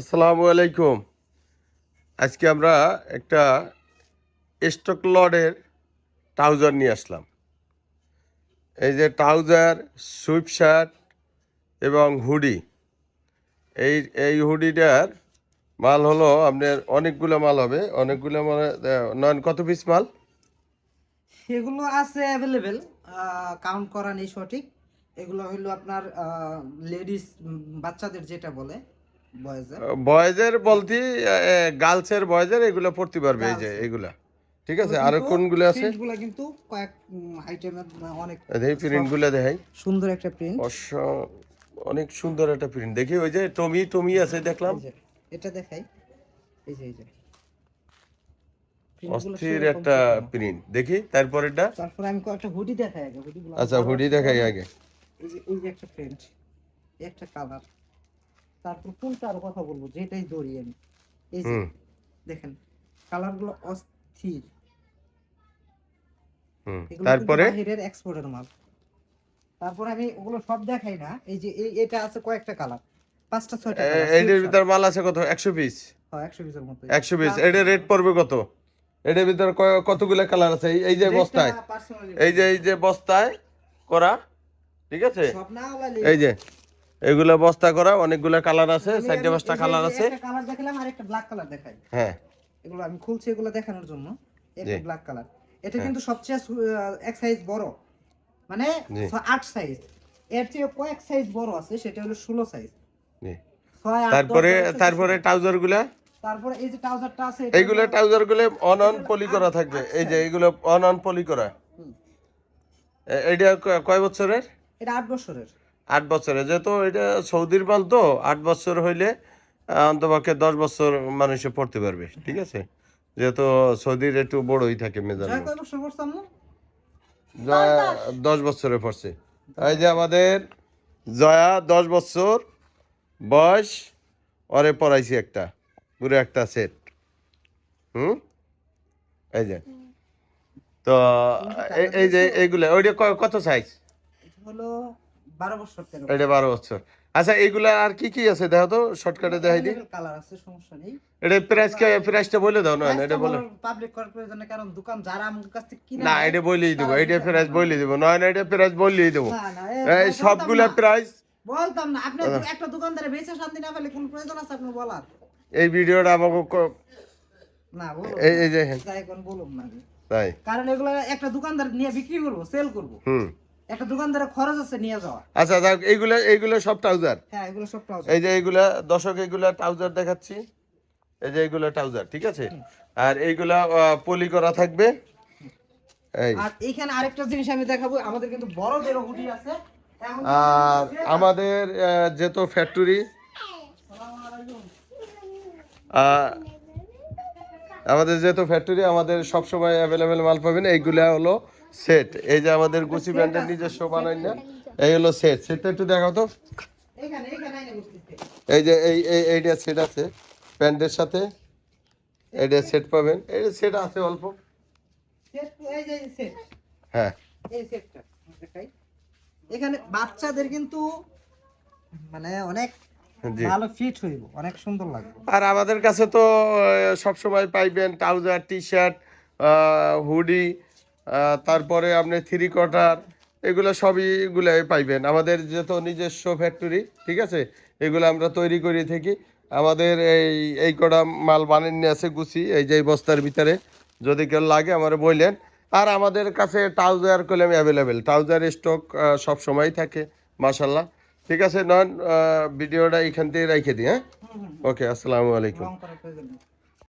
আসসালামু আলাইকুম। আজকে আমরা একটা স্টক লডের ট্রাউজার নিয়ে আসলাম। এই যে ট্রাউজার, সুইপ শার্ট এবং হুডি। এই এই হুডিটার মাল হলো আপনার অনেকগুলো মাল হবে। অনেকগুলো মানে নয়ন কত পিস মাল? সেগুলো আছে অ্যাভেলেবেল কাউন্ট করা নেই সঠিক। এগুলো হইল আপনার লেডিস বাচ্চাদের যেটা বলে। বয়েজের? বলতে গার্লসের বয়েজের এগুলো পড়তে পারবে এই যে এগুলা। ঠিক আছে? আর কোনগুলো আছে? গুলো কিন্তু কয়েক আইটেমের অনেক এই প্রিন্টগুলো দেখাই। সুন্দর একটা প্রিন্ট অস অনেক সুন্দর একটা প্রিন্ট দেখি ওই যে টমি টমি আছে দেখলাম। এটা দেখাই। এই যে এই যে। অস্থির একটা প্রিন্ট দেখি তারপরেটা তারপরে আমি কয়েকটা হুডি দেখাই আগে হুডি আচ্ছা হুডি দেখাই আগে। এই যে এই যে একটা প্রিন্ট একটা কালার তারপর কোনটা আরও কথা বলব? যেটাই ধরি আমি। এই যে দেখেন কালারগুলো অস্থির। তারপরে? বাহিরের এক্সপোর্টের মাল। তারপরে আমি ওগুলো সব দেখাই না। এই যে এটা আছে কয়েকটা কালার পাঁচটা ছয়টা ভিতর মাল আছে কত? একশো পিস হ্যাঁ 100 পিসের মতো একশো পিস এটা রেট পড়বে কত? এটার ভিতর কতগুলো কালার আছে? এই- যে বস্তায়। এই যে এই যে বস্তায় করা ঠিক আছে? এই যে এগুলো বস্তা করা অনেকগুলো কালার আছে চারটে পাঁচটা কালার আছে। কালার দেখালাম আর একটা ব্ল্যাক কালার দেখাই। হ্যাঁ। এগুলো আমি খুলছি এগুলো দেখানোর জন্য একটা হ্যাঁ। ব্ল্যাক কালার এটা কিন্তু সবচেয়ে এক সাইজ বড়। মানে। আট সাইজ এর চেয়ে কয়েক সাইজ বড় আছে সেটা হলো ষোলো সাইজ তারপরে তারপরে ট্রাউজারগুলা তারপরে এই যে ট্রাউজারটা আছে এটা এইগুলো ট্রাউজারগুলো অন অন পলি করা থাকবে। এই যে এইগুলো অন অন পলি করা। হুম। এ- কয় বছরের? এটা আট বছরের। আট বছরে যেহেতু এটা সৌদির মাল তো আট বছর হইলে অন্তপক্ষে দশ বছর মানুষে পড়তে পারবে ঠিক আছে? যেহেতু সৌদির একটু বড়ই থাকে জয়া দশ বছরে পড়ছে। এই যে আমাদের জয়া দশ বছর বয়স ওরে পড়াইছি একটা পুরো একটা সেট হুম? এই যে। তো এই যে এইগুলা ওইটা ক- কত সাইজ হলো বারো বছর এটা বারো বছর। আচ্ছা এইগুলা আর কি কি আছে? দেখো তো শর্টকাটে দেখাই দিই। কালার আছে সমস্যা নেই। এটা প্রাইস প্রাইসটা বলে দাও না এটা বলে। পাবলিক করার কারণ দোকান যারা আমার কাছ থেকে কিনে না এটা বলেই দেবো এটা প্রাইস দেবো না এটা দেবো। এই বলতাম সবগুলা না। প্রাইস বলতাম না আপনি একটা দোকানদারে বেচে শান্তি না পেলে কোন প্রয়োজন আছে বলার? এই ভিডিওটা আমাকে ক- না বলুন এই যে কোন বলুন না। তাই। কারণ এগুলো একটা দোকানদার নিয়ে বিক্রি করব সেল করব। হুম। একটা খরচ আছে নিয়ে যাওয়া আচ্ছা যাক এইগুলো এইগুলো সব ট্রাউজার? হ্যাঁ এগুলো সব পাওয়া এই যে এইগুলা দর্শক এইগুলা ট্রাউজার দেখাচ্ছি। এই যে এইগুলা ট্রাউজার ঠিক আছে? আর এইগুলা পলি করা থাকবে। এই। আর আরেকটা জিনিস আমি দেখাবো আমাদের কিন্তু বড়দের হুডি আছে আর আমাদের ফ্যাক্টরি আমাদের যেহেতু ফ্যাক্টরি আমাদের সব সময় অ্যাভেলেবেল মাল পাবেন। এইগুলা হলো সেট এই যে আমাদের গুচি ব্র্যান্ডের নিজস্ব বানাই না এই হলো সেট সেটটা একটু দেখাও তো। এই যে এই এই এইটা সেট আছে। প্যান্টের সাথে এইটা সেট পাবেন। এই সেট আছে অল্প। সেট এই যে সেট হ্যাঁ। এই সেটটা দেখাই। এখানে বাচ্চাদের কিন্তু মানে অনেক ভালো ফিট হইব অনেক সুন্দর লাগবে। আর আমাদের কাছে তো সব সময় পাইবেন ট্রাউজার টি শার্ট হুডি তারপরে আপনি থ্রি কোয়ার্টার এগুলো সবই এগুলাই পাইবেন। আমাদের যেহেতু নিজস্ব ফ্যাক্টরি ঠিক আছে? এগুলো আমরা তৈরি করে থাকি। আমাদের এই এই কটা মাল বানিয়ে আছে গুছি এই যে এই বস্তার ভিতরে। যদি কেউ লাগে আমার বললেন। আর আমাদের কাছে ট্রাউজার কলম অ্যাভেলেবেল ট্রাউজার স্টক সব সময় থাকে মাশাল্লাহ ঠিক আছে নন ভিডিওটা এখান থেকে রেখে দিই হ্যাঁ? ওকে আসসালামু আলাইকুম।